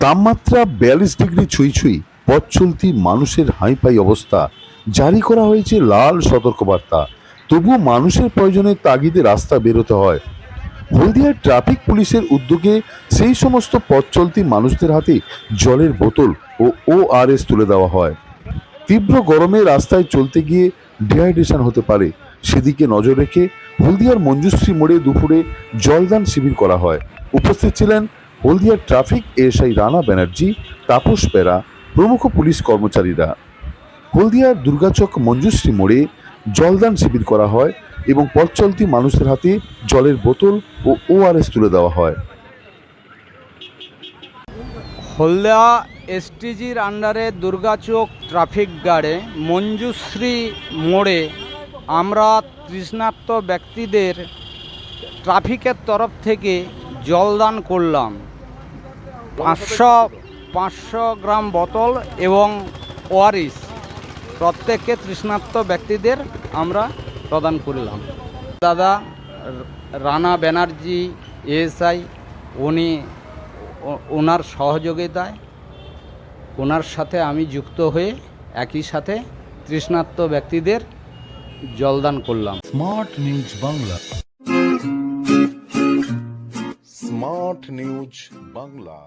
তাপমাত্রা বিয়াল্লিশ ডিগ্রি ছুঁই ছুঁই, পথ চলতি মানুষের হাইপাই অবস্থা। জারি করা হয়েছে লাল সতর্কবার্তা। তবুও মানুষের প্রয়োজনে তাগিদে রাস্তা বেরোতে হয়। হলদিয়ার ট্রাফিক পুলিশের উদ্যোগে সেই সমস্ত পথ চলতি মানুষদের হাতে জলের বোতল ও ও ওআরএস তুলে দেওয়া হয়। তীব্র গরমে রাস্তায় চলতে গিয়ে ডিহাইড্রেশন হতে পারে, সেদিকে নজর রেখে হলদিয়ার মঞ্জুশ্রী মোড়ে দুপুরে জলদান শিবির করা হয়। উপস্থিত ছিলেন হলদিয়ার ট্রাফিক এএসআই রানা ব্যানার্জি, তাপস পেরা, প্রমুখ পুলিশ কর্মচারীরা। হলদিয়ার দুর্গাচক মঞ্জুশ্রী মোড়ে জলদান শিবির করা হয় এবং পথ চলতি মানুষের হাতে জলের বোতল ও ওআরএস তুলে দেওয়া হয়। হলদিয়া এসটিজির আন্ডারে দুর্গাচক ট্রাফিক গার্ডে মঞ্জুশ্রী মোড়ে আমরা তৃষ্ণার্ত ব্যক্তিদের ট্রাফিকের তরফ থেকে জলদান করলাম। পাঁচশো পাঁচশো গ্রাম বোতল এবং ওয়ারিস প্রত্যেককে তৃষ্ণার্ত ব্যক্তিদের আমরা প্রদান করলাম। দাদা রানা ব্যানার্জি, এএসআই, উনি ওনার সহযোগিতায় ওনার সাথে আমি যুক্ত হয়ে একই সাথে তৃষ্ণাত্ম ব্যক্তিদের জলদান করলাম। Smart news Bangla. Smart news Bangla.